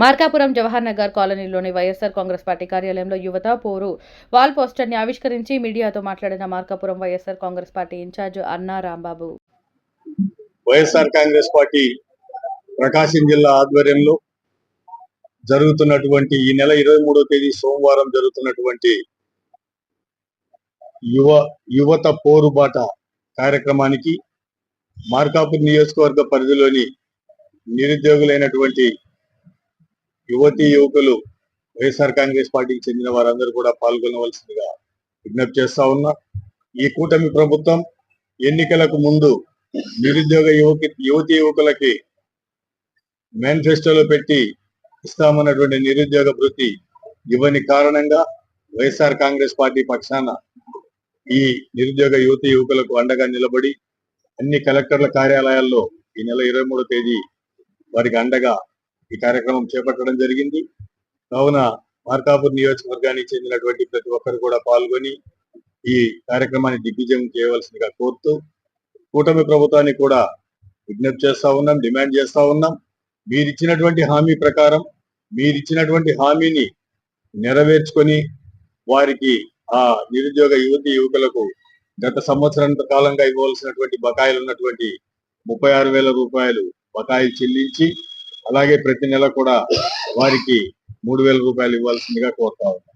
మార్కాపురం జవహర్ నగర్ కాలనీలోని వైఎస్ఆర్ కాంగ్రెస్ పార్టీ కార్యాలయంలో యువత పోరు. వాల్ పోస్టర్ని ఆవిష్కరించి మీడియాతో మాట్లాడిన Markapuram YSR Congress party incharge Anna Rambabu. YSR Congress party Prakasam జిల్లా ఆధ్వర్యంలో జరుగుతున్నటువంటి ఈ నెల ఇరవై మూడో తేదీ సోమవారం జరుగుతున్నటువంటి యువ యువత పోరుబాట కార్యక్రమానికి మార్కాపూర్ నియోజకవర్గ పరిధిలోని నిరుద్యోగులైనటువంటి యువతి యువకులు వైఎస్ఆర్ కాంగ్రెస్ పార్టీకి చెందిన వారందరూ కూడా పాల్గొనవలసిందిగా విజ్ఞప్తి చేస్తా ఉన్నా. ఈ కూటమి ప్రభుత్వం ఎన్నికలకు ముందు నిరుద్యోగ యువకి యువతి యువకులకి మేనిఫెస్టోలో పెట్టి ఇస్తామన్నటువంటి నిరుద్యోగ భృతి ఇవ్వని కారణంగా వైఎస్ఆర్ కాంగ్రెస్ పార్టీ పక్షాన ఈ నిరుద్యోగ యువతి యువకులకు అండగా నిలబడి అన్ని కలెక్టర్ల కార్యాలయాల్లో ఈ నెల ఇరవై మూడో తేదీ వారికి అండగా ఈ కార్యక్రమం చేపట్టడం జరిగింది. కావున మార్కాపూర్ నియోజకవర్గానికి చెందినటువంటి ప్రతి ఒక్కరు కూడా పాల్గొని ఈ కార్యక్రమాన్ని దిగ్విజయం చేయవలసిందిగా కోరుతూ కూటమి ప్రభుత్వానికి కూడా విజ్ఞప్తి చేస్తా ఉన్నాం డిమాండ్ చేస్తా ఉన్నాం. మీరిచ్చినటువంటి హామీ ప్రకారం మీరిచ్చినటువంటి హామీని నెరవేర్చుకొని వారికి ఆ నిరుద్యోగ యువతి యువకులకు గత సంవత్సరం కాలంగా ఇవ్వవలసినటువంటి బకాయిలు ఉన్నటువంటి ముప్పై ఆరు వేల రూపాయలు బకాయిలు చెల్లించి అలాగే ప్రతి నెల కూడా వారికి మూడు వేల రూపాయలు ఇవ్వాల్సిందిగా కోరుతా ఉన్నాం.